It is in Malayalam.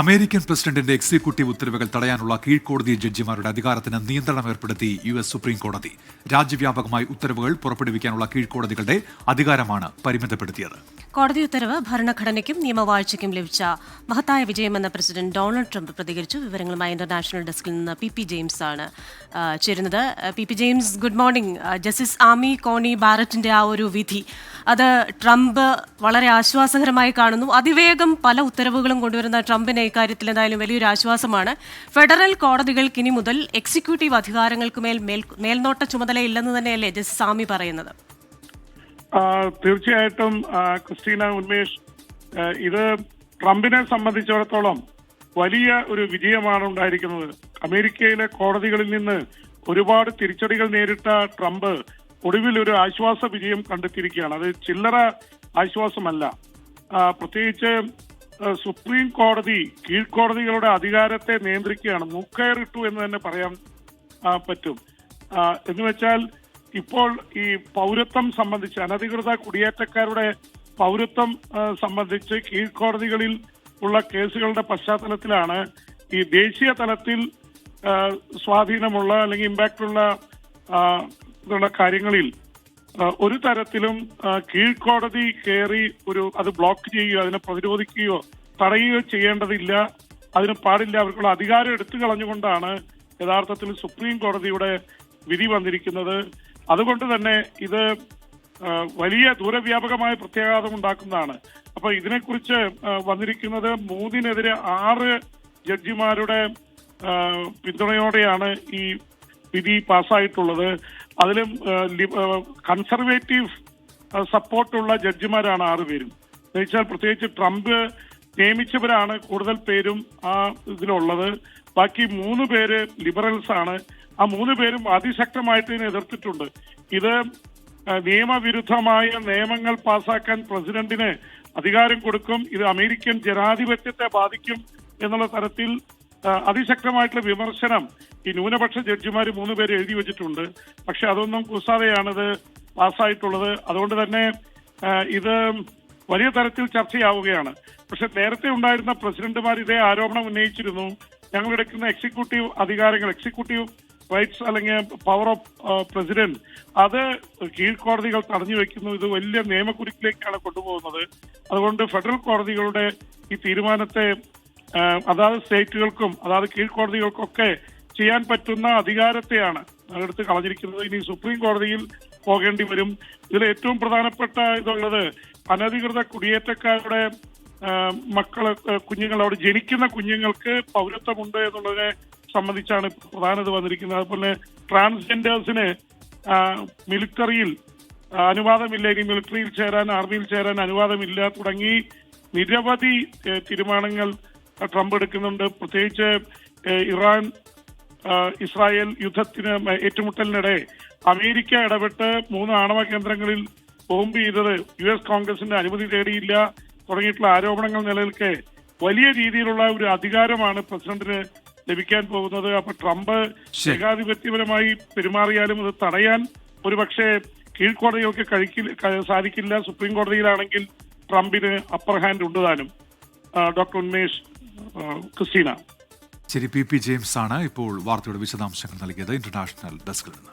അമേരിക്കൻ പ്രസിഡന്റിന്റെ എക്സിക്യൂട്ടീവ് ഉത്തരവുകൾ തടയാനുള്ള കീഴ്ക്കോടതി ജഡ്ജിമാരുടെ അധികാരത്തിന് നിയന്ത്രണം ഏർപ്പെടുത്തി യു എസ് സുപ്രീം കോടതി. രാജ്യവ്യാപകമായി ഉത്തരവുകൾ പുറപ്പെടുവിക്കാനുള്ള കീഴ്ക്കോടതികളുടെ അധികാരമാണ് പരിമിതപ്പെടുത്തിയത്. കോടതി ഉത്തരവ് ഭരണഘടനയ്ക്കും നിയമവാഴ്ചയ്ക്കും ലഭിച്ച മഹത്തായ വിജയമെന്ന പ്രസിഡന്റ് ഡൊണാൾഡ് ട്രംപ് പ്രതികരിച്ചു. വിവരങ്ങളുമായി ഇന്റർനാഷണൽ ഡെസ്കിൽ നിന്ന് പി പി ജെയിംസ് ആണ് ചേരുന്നത്. P P James good morning. Justice Amy Coney ബാരറ്റിന്റെ ആ ഒരു വിധി അത് ട്രംപ് വളരെ ആശ്വാസകരമായി കാണുന്നു. അതിവേഗം പല ഉത്തരവുകളും കൊണ്ടുവരുന്ന ട്രംപിന് ഇക്കാര്യത്തിൽ എന്തായാലും വലിയൊരു ആശ്വാസമാണ്. ഫെഡറൽ കോടതികൾക്ക് ഇനി മുതൽ എക്സിക്യൂട്ടീവ് അധികാരങ്ങൾക്ക് മേൽ മേൽ- മേൽനോട്ട ചുമതലയില്ലെന്ന് തന്നെയല്ലേ ജസ്റ്റിസ് സ്വാമി പറയുന്നത്? തീർച്ചയായിട്ടും ക്രിസ്റ്റീന ഉന്മേഷ് ഇത് ട്രംപിനെ സംബന്ധിച്ചിടത്തോളം വലിയ ഒരു വിജയമാണ് ഉണ്ടായിരിക്കുന്നത്. അമേരിക്കയിലെ കോടതികളിൽ നിന്ന് ഒരുപാട് തിരിച്ചടികൾ നേരിട്ട ട്രംപ് ഒടുവിൽ ഒരു ആശ്വാസ വിജയം കണ്ടെത്തിയിരിക്കുകയാണ്. അത് ചില്ലറ ആശ്വാസമല്ല. പ്രത്യേകിച്ച് സുപ്രീം കോടതി കീഴ്ക്കോടതികളുടെ അധികാരത്തെ നിയന്ത്രിക്കുകയാണ്. മുക്കയറിട്ടു എന്ന് തന്നെ പറയാൻ പറ്റും. എന്ന് വെച്ചാൽ ഇപ്പോൾ ഈ പൗരത്വം സംബന്ധിച്ച് അനധികൃത കുടിയേറ്റക്കാരുടെ പൗരത്വം സംബന്ധിച്ച് കീഴ്ക്കോടതികളിൽ ഉള്ള കേസുകളുടെ പശ്ചാത്തലത്തിലാണ് ഈ ദേശീയ തലത്തിൽ സ്വാധീനമുള്ള അല്ലെങ്കിൽ ഇമ്പാക്ട് ഉള്ള കാര്യങ്ങളിൽ ഒരു തരത്തിലും കീഴ്ക്കോടതി കയറി ഒരു അത് ബ്ലോക്ക് ചെയ്യുകയോ അതിനെ പ്രതിരോധിക്കുകയോ തടയുകയോ ചെയ്യേണ്ടതില്ല. അതിന് പാടില്ല. അവർക്കുള്ള അധികാരം എടുത്തു കളഞ്ഞുകൊണ്ടാണ് യഥാർത്ഥത്തിൽ സുപ്രീം കോടതിയുടെ വിധി വന്നിരിക്കുന്നത്. അതുകൊണ്ട് തന്നെ ഇത് വലിയ ദൂരവ്യാപകമായ പ്രത്യാഘാതം ഉണ്ടാക്കുന്നതാണ്. അപ്പൊ ഇതിനെക്കുറിച്ച് വന്നിരിക്കുന്നത് മൂന്നിനെതിരെ ആറ് ജഡ്ജിമാരുടെ പിന്തുണയോടെയാണ് ഈ വിധി പാസ്സായിട്ടുള്ളത്. അതിലും കൺസർവേറ്റീവ് സപ്പോർട്ടുള്ള ജഡ്ജിമാരാണ് ആറുപേരും വെച്ചാൽ പ്രത്യേകിച്ച് ട്രംപ് നിയമിച്ചവരാണ് കൂടുതൽ പേരും ആ ഇതിലുള്ളത്. ബാക്കി മൂന്ന് പേര് ലിബറൽസ് ആണ്. ആ മൂന്ന് പേരും അതിശക്തമായിട്ട് ഇതിനെ എതിർത്തിട്ടുണ്ട്. ഇത് നിയമവിരുദ്ധമായ നിയമങ്ങൾ പാസാക്കാൻ പ്രസിഡന്റിന് അധികാരം കൊടുക്കും. ഇത് അമേരിക്കൻ ജനാധിപത്യത്തെ ബാധിക്കും എന്നുള്ള തരത്തിൽ അതിശക്തമായിട്ടുള്ള വിമർശനം ഈ ന്യൂനപക്ഷ ജഡ്ജിമാർ മൂന്ന് പേര് എഴുതി വെച്ചിട്ടുണ്ട്. പക്ഷെ അതൊന്നും കൂസാതെയാണിത് പാസ്സായിട്ടുള്ളത്. അതുകൊണ്ട് തന്നെ ഇത് വലിയ തരത്തിൽ ചർച്ചയാവുകയാണ്. പക്ഷെ നേരത്തെ ഉണ്ടായിരുന്ന പ്രസിഡന്റുമാർ ഇതേ ആരോപണം ഉന്നയിച്ചിരുന്നു. ഞങ്ങൾ എടുക്കുന്ന എക്സിക്യൂട്ടീവ് അധികാരങ്ങൾ എക്സിക്യൂട്ടീവ് റൈറ്റ്സ് അല്ലെങ്കിൽ പവർ ഓഫ് പ്രസിഡന്റ് അത് കീഴ്ക്കോടതികൾ തടഞ്ഞു വെക്കുന്നു. ഇത് വലിയ നിയമക്കുരുക്കിലേക്കാണ് കൊണ്ടുപോകുന്നത്. അതുകൊണ്ട് ഫെഡറൽ കോടതികളുടെ ഈ തീരുമാനത്തെ അതാത് സ്റ്റേറ്റുകൾക്കും അതാത് കീഴ്ക്കോടതികൾക്കൊക്കെ ചെയ്യാൻ പറ്റുന്ന അധികാരത്തെയാണ് അതെടുത്ത് കളഞ്ഞിരിക്കുന്നത്. ഇനി സുപ്രീം കോടതിയിൽ പോകേണ്ടി വരും. ഇതിൽ ഏറ്റവും പ്രധാനപ്പെട്ട ഇതുള്ളത് അനധികൃത കുടിയേറ്റക്കാരുടെ മക്കളെ കുഞ്ഞുങ്ങൾ അവിടെ ജനിക്കുന്ന കുഞ്ഞുങ്ങൾക്ക് പൗരത്വമുണ്ട് എന്നുള്ളതിനെ സംബന്ധിച്ചാണ് ഇപ്പോൾ പ്രധാന ഇത് വന്നിരിക്കുന്നത്. അതുപോലെ ട്രാൻസ്ജെൻഡേഴ്സിന് മിലിറ്ററിയിൽ അനുവാദമില്ല. ഇനി മിലിറ്ററിയിൽ ചേരാൻ ആർമിയിൽ ചേരാൻ അനുവാദമില്ല. തുടങ്ങി നിരവധി തീരുമാനങ്ങൾ ട്രംപ് എടുക്കുന്നുണ്ട്. പ്രത്യേകിച്ച് ഇറാൻ ഇസ്രായേൽ യുദ്ധത്തിന് ഏറ്റുമുട്ടലിനിടെ അമേരിക്ക ഇടപെട്ട് മൂന്ന് ആണവ കേന്ദ്രങ്ങളിൽ ബോംബ് ചെയ്തത് യു എസ് കോൺഗ്രസിന്റെ അനുമതി തേടിയില്ല തുടങ്ങിയിട്ടുള്ള ആരോപണങ്ങൾ നിലനിൽക്കെ വലിയ രീതിയിലുള്ള ഒരു അധികാരമാണ് പ്രസിഡന്റിന് ലഭിക്കാൻ പോകുന്നത്. അപ്പൊ ട്രംപ്. ഏകാധിപത്യപരമായി പെരുമാറിയാലും അത് തടയാൻ ഒരുപക്ഷെ കീഴ്ക്കോടതികൾക്ക് കഴിക്കില്ല സാധിക്കില്ല. സുപ്രീം കോടതിയിലാണെങ്കിൽ ട്രംപിന് അപ്പർ ഹാൻഡ് ഉണ്ട് താനും. Doctor Unmesh Christina. ശരി പി പി ജെയിംസ് ആണ് ഇപ്പോൾ വാർത്തയുടെ വിശദാംശങ്ങൾ നൽകിയത്. ഇന്റർനാഷണൽ ഡെസ്കിൽ നിന്ന്.